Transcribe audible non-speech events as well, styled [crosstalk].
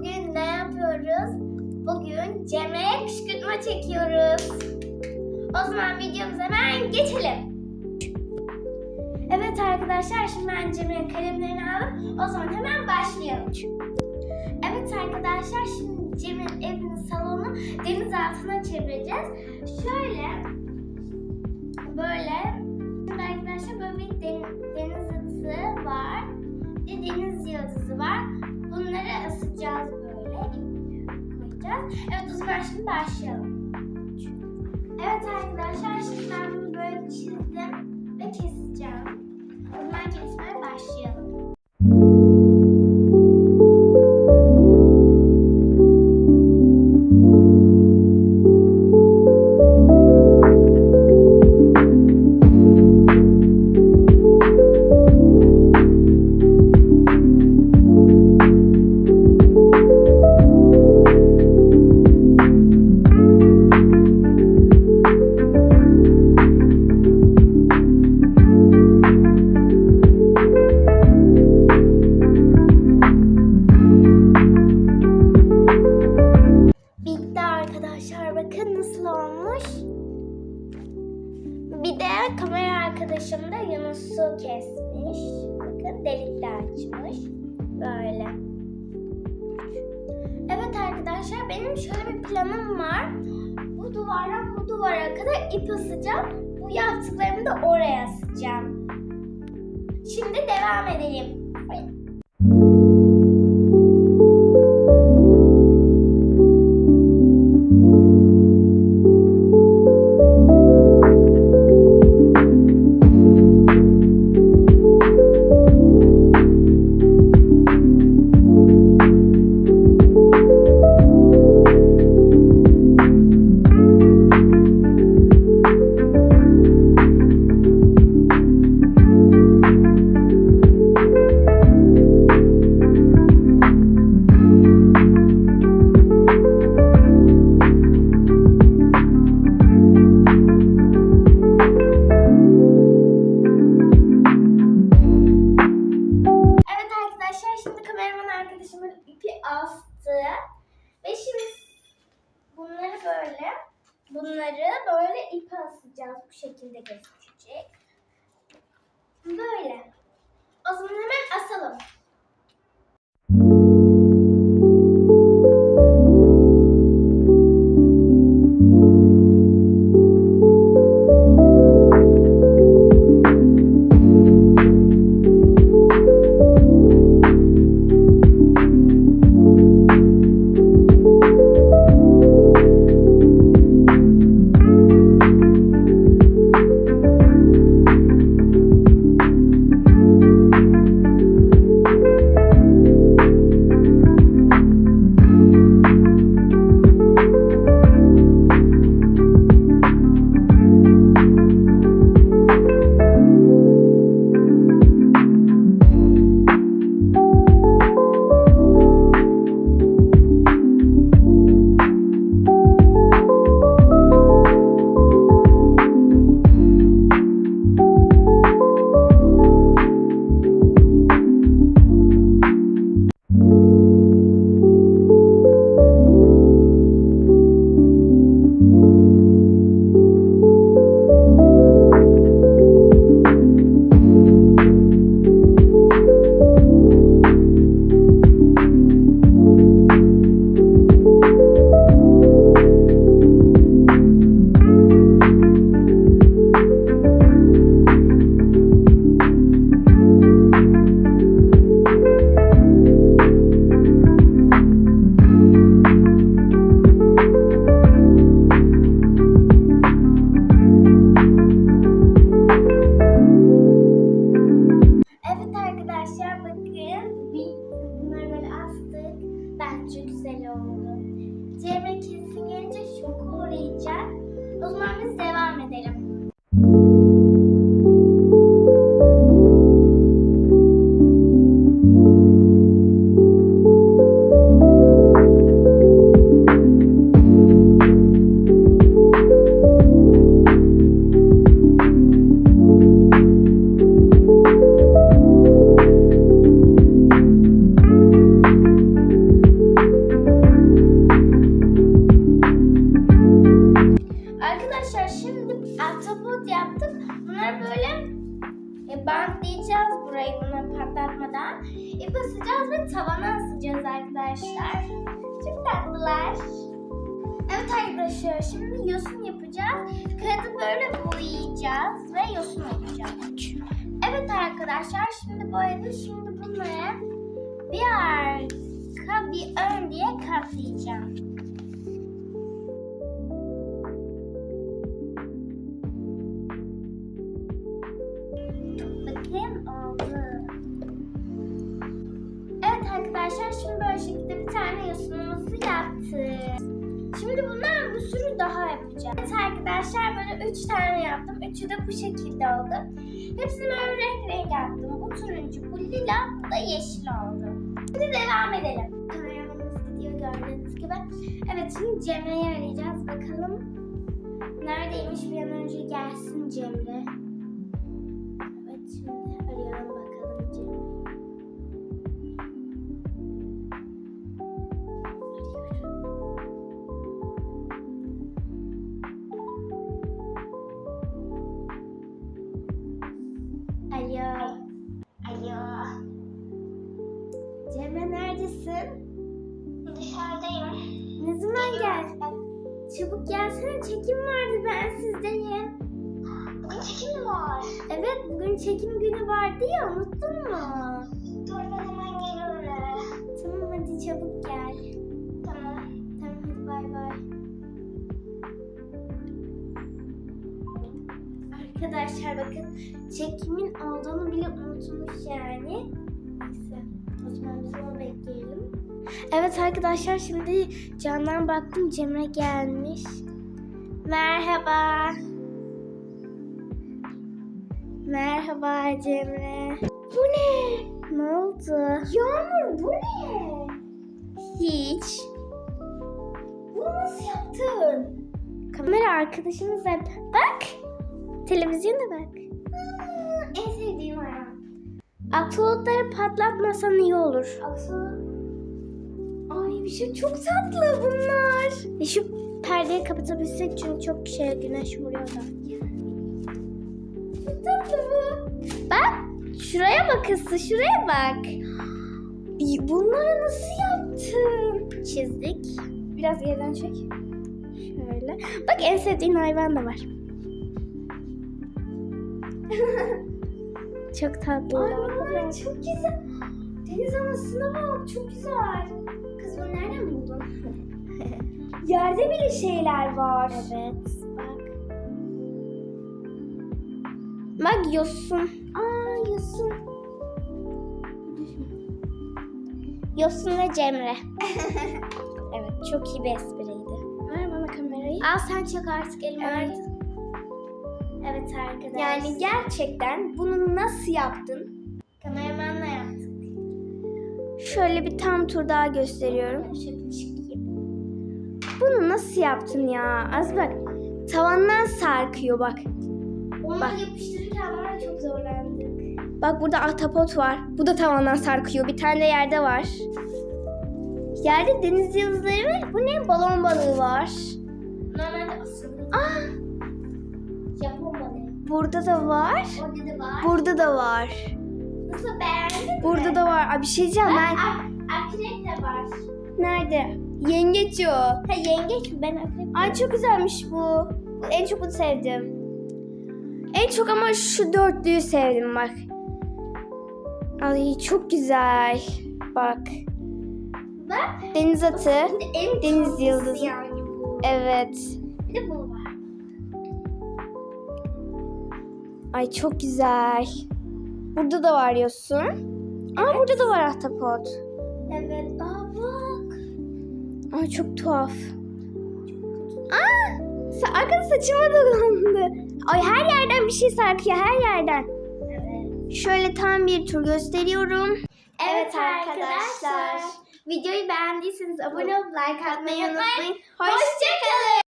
bugün ne yapıyoruz? Bugün Cem'e kışkırtma çekiyoruz. O zaman videomuza hemen geçelim. Evet arkadaşlar şimdi ben Cem'in kalemlerini aldım. O zaman hemen başlayalım. Evet arkadaşlar şimdi Cem'in evinin salonunu deniz altına çevireceğiz. Şöyle böyle arkadaşlar böyle bir den- deniz atı var. Asacağız böyle. koyacağız. Evet o zaman şimdi başlayalım. Arkadaşlar benim şöyle bir planım var. Bu duvardan bu duvara kadar ip asacağım. Bu yaptıklarımı da oraya asacağım. Şimdi devam edelim. Arkadaşımın ipi astı. Ve şimdi bunları böyle bunları böyle ipe asacağız. Bu şekilde gözükecek. Böyle. O zaman hemen asalım. Arkadaşlar. Çok tatlılar. Evet arkadaşlar şimdi yosun yapacağız. Kağıdı böyle boyayacağız ve yosun olacak. Evet arkadaşlar şimdi boyadım. Şimdi bunları bir arka bir ön diye katlayacağım. 3 tane yaptım. Üçü de bu şekilde oldu. Hepsini böyle renk renk yaptım. Bu turuncu, bu lila, bu da yeşil oldu. Şimdi devam edelim. Kameramanımız gidiyor gördüğünüz gibi. Evet şimdi Cemre'yi arayacağız. Bakalım neredeymiş bir an önce gelsin Cemre. Neredesin? Dışarıdayım. Ne zaman gel? Çabuk gelsene çekim vardı ben sizdeyim. Bugün çekim mi var? Evet bugün çekim günü vardı ya unuttun mu? Dur ben hemen geliyorum eve. Tamam hadi çabuk gel. Tamam. Tamam hadi bay bay. Arkadaşlar bakın çekimin olduğunu bile unutmuş yani. Neyse onu bekleyelim. Evet arkadaşlar şimdi camdan baktım Cemre gelmiş. Merhaba. Merhaba Cemre. Bu ne? Ne oldu? Yağmur bu ne? Hiç. Bunu nasıl yaptın? Kamera arkadaşımız hep. Bak. Televizyona bak. Aksolotları patlatmasan iyi olur. Aksolot. Ay bir şey çok tatlı bunlar. E şu perdeyi kapatabilsek çünkü çok şey güneş vuruyor da. Çok tatlı bu. Bak şuraya bak Aslı şuraya bak. [gasps] Bunları nasıl yaptın? Çizdik. Biraz geriden çek. Şöyle. Bak en sevdiğin hayvan da var. [laughs] çok tatlı. Ay bunlar çok güzel. Deniz anasına bak çok güzel. Kız bunu nereden buldun? [laughs] Yerde bile şeyler var. Evet bak. Bak yosun. Aa yosun. Yosun ve Cemre. [laughs] evet çok iyi bir espriydi. Ver bana kamerayı. Al sen çek artık elime. Evet. Evet arkadaşlar. Yani gerçekten bunu nasıl yaptın? kameramanla yaptık. Şöyle bir tam tur daha gösteriyorum. Şöyle çıkayım. Bunu nasıl yaptın ya? Az bak. Tavandan sarkıyor bak. Onu Bak. yapıştırırken var çok zorlandık. Bak burada ahtapot var. Bu da tavandan sarkıyor. Bir tane de yerde var. Yerde deniz yıldızları var. Bu ne? Balon balığı var. Normalde asılı. Balığı. Burada da var. Orada da var. Burada da var. Nasıl beğendin mi? Burada da var. Ay bir şey diyeceğim ben. Ak- akrep de var. Nerede? Yengeç o. Ha yengeç mi? Ben akrep. Ay çok güzelmiş bu. En çok bunu sevdim. En çok ama şu dörtlüyü sevdim bak. Ay çok güzel. Bak. Bak. Deniz atı. Deniz yıldızı. Yani bu. Evet. Bir de bu var. Ay çok güzel. Burada da var yosun. Aa burada da var ahtapot. Evet. Aa bak. Ay çok tuhaf. Aa! Arkada saçıma dolandı. Ay her yerden bir şey sarkıyor her yerden. Evet. Şöyle tam bir tur gösteriyorum. Evet arkadaşlar. Videoyu beğendiyseniz abone olup like atmayı unutmayın. Hoşçakalın.